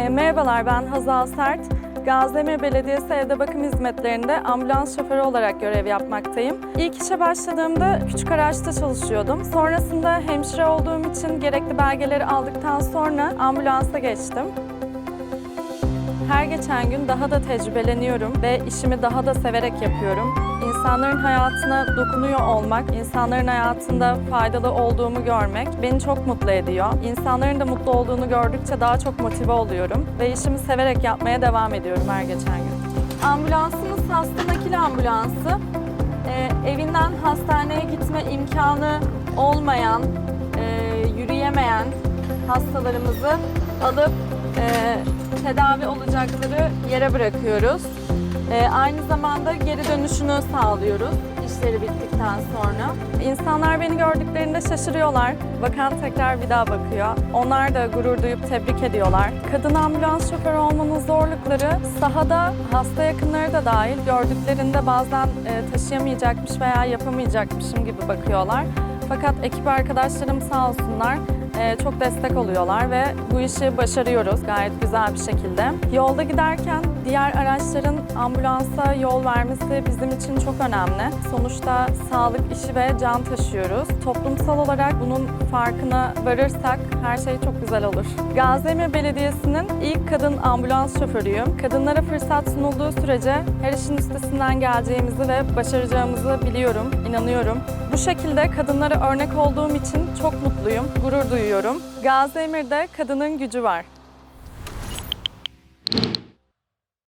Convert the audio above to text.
E, merhabalar ben Hazal Sert. Gaziemir Belediyesi Evde Bakım Hizmetlerinde ambulans şoförü olarak görev yapmaktayım. İlk işe başladığımda küçük araçta çalışıyordum. Sonrasında hemşire olduğum için gerekli belgeleri aldıktan sonra ambulansa geçtim. Her geçen gün daha da tecrübeleniyorum ve işimi daha da severek yapıyorum. İnsanların hayatına dokunuyor olmak, insanların hayatında faydalı olduğumu görmek beni çok mutlu ediyor. İnsanların da mutlu olduğunu gördükçe daha çok motive oluyorum ve işimi severek yapmaya devam ediyorum her geçen gün. Ambulansımız hasta nakil ambulansı. Ee, evinden hastaneye gitme imkanı olmayan, e, yürüyemeyen hastalarımızı alıp e, tedavi olacakları yere bırakıyoruz. E, aynı zamanda geri dönüşünü sağlıyoruz işleri bittikten sonra. İnsanlar beni gördüklerinde şaşırıyorlar. Bakan tekrar bir daha bakıyor. Onlar da gurur duyup tebrik ediyorlar. Kadın ambulans şoförü olmanın zorlukları sahada hasta yakınları da dahil gördüklerinde bazen e, taşıyamayacakmış veya yapamayacakmışım gibi bakıyorlar. Fakat ekip arkadaşlarım sağ olsunlar çok destek oluyorlar ve bu işi başarıyoruz gayet güzel bir şekilde. Yolda giderken diğer araçların ambulansa yol vermesi bizim için çok önemli. Sonuçta sağlık işi ve can taşıyoruz. Toplumsal olarak bunun farkına varırsak her şey çok güzel olur. Gaziemir Belediyesi'nin ilk kadın ambulans şoförüyüm. Kadınlara fırsat sunulduğu sürece her işin üstesinden geleceğimizi ve başaracağımızı biliyorum, inanıyorum. Bu şekilde kadınlara örnek olduğum için çok mutluyum, gurur duyuyorum. Gaziemir'de kadının gücü var.